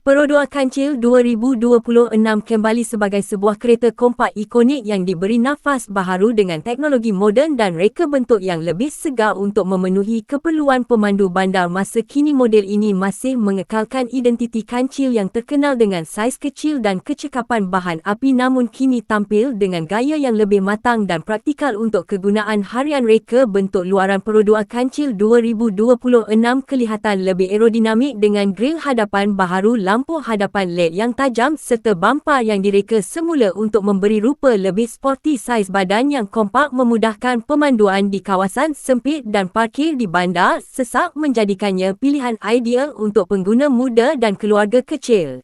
Perodua Kancil 2026 kembali sebagai sebuah kereta kompak ikonik yang diberi nafas baharu dengan teknologi moden dan reka bentuk yang lebih segar untuk memenuhi keperluan pemandu bandar masa kini. Model ini masih mengekalkan identiti Kancil yang terkenal dengan saiz kecil dan kecekapan bahan api namun kini tampil dengan gaya yang lebih matang dan praktikal untuk kegunaan harian reka bentuk luaran perodua Kancil 2026 kelihatan lebih aerodinamik dengan grill hadapan baharu lampu hadapan LED yang tajam serta bumper yang direka semula untuk memberi rupa lebih sporty saiz badan yang kompak memudahkan pemanduan di kawasan sempit dan parkir di bandar sesak menjadikannya pilihan ideal untuk pengguna muda dan keluarga kecil.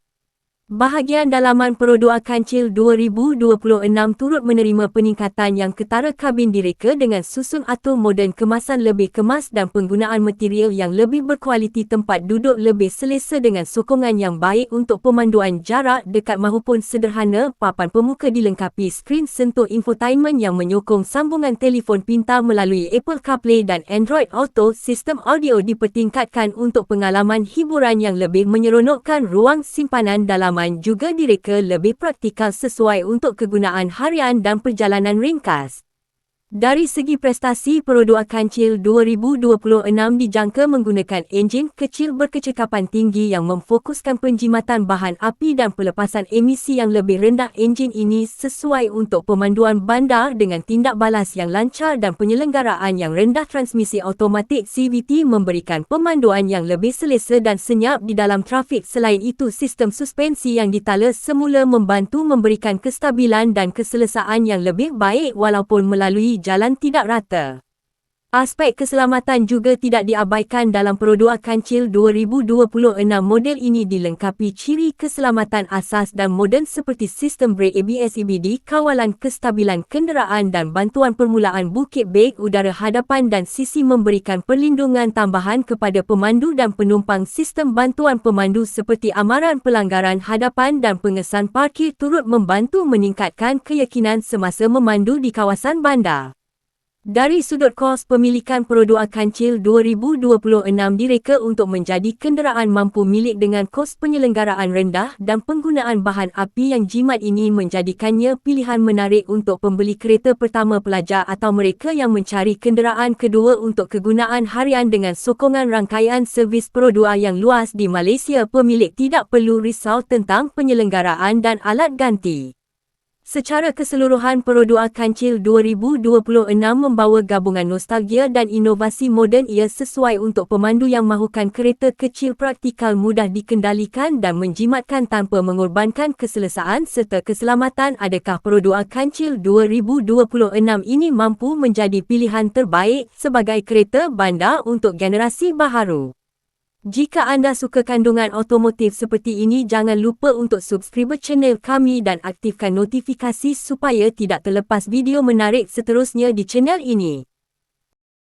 Bahagian dalaman perodua Kancil 2026 turut menerima peningkatan yang ketara kabin direka dengan susun atur moden kemasan lebih kemas dan penggunaan material yang lebih berkualiti tempat duduk lebih selesa dengan sokongan yang baik untuk pemanduan jarak dekat maupun sederhana papan pemuka dilengkapi skrin sentuh infotainment yang menyokong sambungan telefon pintar melalui Apple CarPlay dan Android Auto sistem audio dipertingkatkan untuk pengalaman hiburan yang lebih menyeronokkan ruang simpanan dalam pengalaman juga direka lebih praktikal sesuai untuk kegunaan harian dan perjalanan ringkas. Dari segi prestasi, perodua Kancil 2026 dijangka menggunakan enjin kecil berkecekapan tinggi yang memfokuskan penjimatan bahan api dan pelepasan emisi yang lebih rendah. Enjin ini sesuai untuk pemanduan bandar dengan tindak balas yang lancar dan penyelenggaraan yang rendah. Transmisi automatik CVT memberikan pemanduan yang lebih selesa dan senyap di dalam trafik. Selain itu, sistem suspensi yang ditala semula membantu memberikan kestabilan dan keselesaan yang lebih baik walaupun melalui jalan tidak rata. Aspek keselamatan juga tidak diabaikan dalam perodua Kancil 2026 model ini dilengkapi ciri keselamatan asas dan moden seperti sistem brake ABS EBD, kawalan kestabilan kenderaan dan bantuan permulaan bukit beg udara hadapan dan sisi memberikan perlindungan tambahan kepada pemandu dan penumpang sistem bantuan pemandu seperti amaran pelanggaran hadapan dan pengesan parkir turut membantu meningkatkan keyakinan semasa memandu di kawasan bandar. Dari sudut kos pemilikan perodua Kancil 2026 direka untuk menjadi kenderaan mampu milik dengan kos penyelenggaraan rendah dan penggunaan bahan api yang jimat ini menjadikannya pilihan menarik untuk pembeli kereta pertama pelajar atau mereka yang mencari kenderaan kedua untuk kegunaan harian dengan sokongan rangkaian servis perodua yang luas di Malaysia pemilik tidak perlu risau tentang penyelenggaraan dan alat ganti. Secara keseluruhan perodua Kancil 2026 membawa gabungan nostalgia dan inovasi moden ia sesuai untuk pemandu yang mahukan kereta kecil praktikal mudah dikendalikan dan menjimatkan tanpa mengorbankan keselesaan serta keselamatan adakah perodua Kancil 2026 ini mampu menjadi pilihan terbaik sebagai kereta bandar untuk generasi baharu. Jika anda suka kandungan otomotif seperti ini jangan lupa untuk subscribe channel kami dan aktifkan notifikasi supaya tidak terlepas video menarik seterusnya di channel ini.